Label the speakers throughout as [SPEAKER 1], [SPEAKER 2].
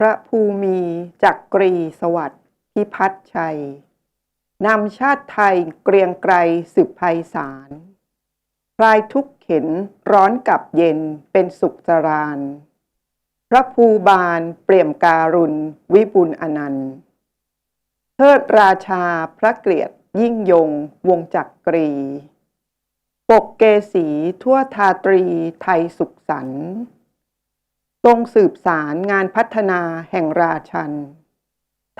[SPEAKER 1] พระภูมิจักกรีสวัสดิ์พิพัฒน์ชัยนำชาติไทยเกรียงไกรสืบไพศาลคลายทุกข์เข็นร้อนกับเย็นเป็นสุขสรานพระภูบาลเปี่ยมการุณ วิบุญอนันต์เทิดราชาพระเกลียรติยิ่งยงวงจักกรี ปกเกสีทั่วทาตรีไทยสุขสันต์ ทรงสืบสารงานพัฒนาแห่งราชัน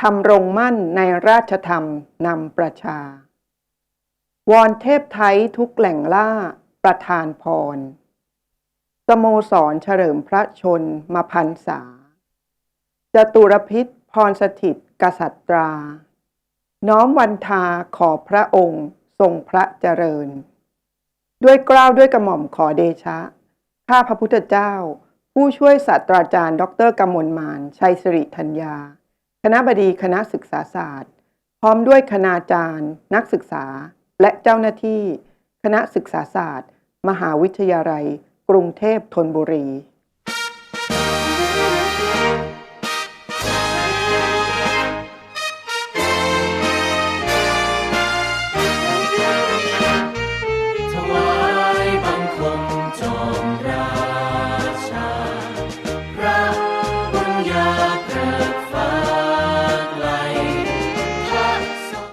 [SPEAKER 1] ทำรงมั่นในราชธรรมนำประชา วอนเทพไทยทุกแหล่งล่าประทานพร สโมสรเฉลิมพระชนมาพันษาจตุรพิษพรสถิตกษัตรา น้อมวันทาขอพระองค์ทรงพระเจริญ ด้วยกล้าวด้วยกระหม่อมขอเดชะ ข้าพระพุทธเจ้า ผู้ช่วยศาสตราจารย์ ดรกมลมาน ชัยสิริธัญญา คณะบดีคณะศึกษาศาสตร์ พร้อมด้วยคณาจารย์ นักศึกษา และเจ้าหน้าที่ คณะศึกษาศาสตร์ มหาวิทยาลัย กรุงเทพธนบุรี